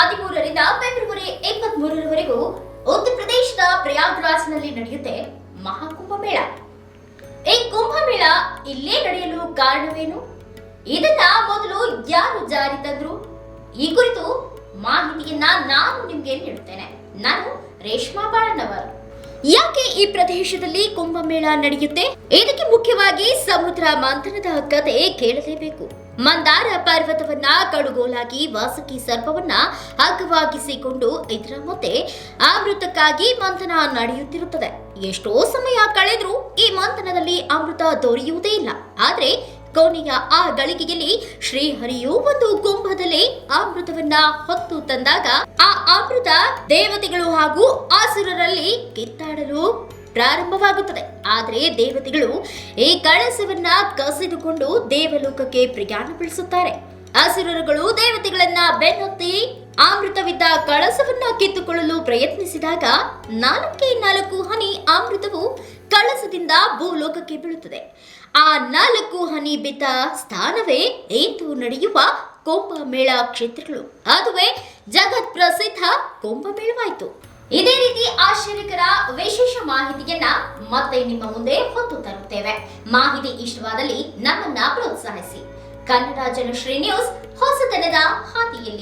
ಹದಿಮೂರರಿಂದ ಫೆಬ್ರವರಿ ಇಪ್ಪತ್ತ್ ಮೂರರವರೆಗೂ ಉತ್ತರ ಪ್ರದೇಶದ ಪ್ರಯಾಗ್ರಾಜ್ನಲ್ಲಿ ನಡೆಯುತ್ತೆ ಮಹಾಕುಂಭಮೇಳ ಈ ಕುಂಭಮೇಳ ಇಲ್ಲೇ ನಡೆಯಲು ಕಾರಣವೇನು? ಇದನ್ನ ಮೊದಲು ಯಾರು ಜಾರಿ ತಂದ್ರು? ಈ ಕುರಿತು ಮಾಹಿತಿಯನ್ನ ನಾನು ನಿಮ್ಗೆ ನೀಡುತ್ತೇನೆ. ನಾನು ರೇಷ್ಮಾ ಬಾಳಣ್ಣವರು. ಯಾಕೆ ಈ ಪ್ರದೇಶದಲ್ಲಿ ಕುಂಭಮೇಳ ನಡೆಯುತ್ತೆ? ಇದಕ್ಕೆ ಮುಖ್ಯವಾಗಿ ಸಮುದ್ರ ಮಂಥನದ ಕತೆ ಕೇಳಲೇಬೇಕು. ಮಂದಾರ ಪರ್ವತವನ್ನ ಕಡುಗೋಲಾಗಿ ವಾಸುಕಿ ಸರ್ಪವನ್ನ ಹಗ್ಗವಾಗಿಸಿಕೊಂಡು ಇದರ ಮುಂದೆ ಅಮೃತಕ್ಕಾಗಿ ಮಂಥನ ನಡೆಯುತ್ತಿರುತ್ತದೆ. ಎಷ್ಟೋ ಸಮಯ ಕಳೆದ್ರೂ ಈ ಮಂಥನದಲ್ಲಿ ಅಮೃತ ದೊರೆಯುವುದೇ ಇಲ್ಲ. ಆದ್ರೆ ಕೋಣೆಯ ಆ ಗಳಿಗೆಯಲ್ಲಿ ಶ್ರೀಹರಿಯು ಒಂದು ಕುಂಭದಲ್ಲಿ ಅಮೃತವನ್ನ ಹೊತ್ತು ತಂದಾಗ ಆ ಅಮೃತ ದೇವತೆಗಳು ಹಾಗೂ ಆಸುರರಲ್ಲಿ ಕಿತ್ತಾಡಲು ಪ್ರಾರಂಭವಾಗುತ್ತದೆ. ಆದರೆ ದೇವತೆಗಳು ಈ ಕಳಸವನ್ನ ಕಸಿದುಕೊಂಡು ದೇವಲೋಕಕ್ಕೆ ಪ್ರಯಾಣ ಬೆಳೆಸುತ್ತಾರೆ. ಅಸುರರುಗಳು ದೇವತೆಗಳನ್ನ ಬೆನ್ನೊತ್ತಿ ಅಮೃತವಿದ್ದ ಕಳಸವನ್ನ ಕಿತ್ತುಕೊಳ್ಳಲು ಪ್ರಯತ್ನಿಸಿದಾಗ ನಾಲ್ಕೇ ನಾಲ್ಕು ಹನಿ ಅಮೃತವು ಕಳಸದಿಂದ ಭೂಲೋಕಕ್ಕೆ ಬೀಳುತ್ತದೆ. ಆ ನಾಲ್ಕು ಹನಿ ಬಿದ್ದ ಸ್ಥಾನವೇ ಏತು ನಡೆಯುವ ಕುಂಭಮೇಳ ಕ್ಷೇತ್ರಗಳು. ಅದುವೇ ಜಗತ್ ಪ್ರಸಿದ್ಧ ಕುಂಭಮೇಳವಾಯಿತು. ಇದೇ ರೀತಿ ಆಶ್ಚರ್ಯಕರ ವಿಶೇಷ ಮಾಹಿತಿಯನ್ನ ಮತ್ತೆ ನಿಮ್ಮ ಮುಂದೆ ಹೊತ್ತು ತರುತ್ತೇವೆ. ಮಾಹಿತಿ ಇಷ್ಟವಾದಲ್ಲಿ ನಮ್ಮನ್ನ ಪ್ರೋತ್ಸಾಹಿಸಿ. ಕನ್ನಡ ಜನಶ್ರೀ ನ್ಯೂಸ್ ಹೊಸತನದ ಹಾದಿಯಲ್ಲಿ.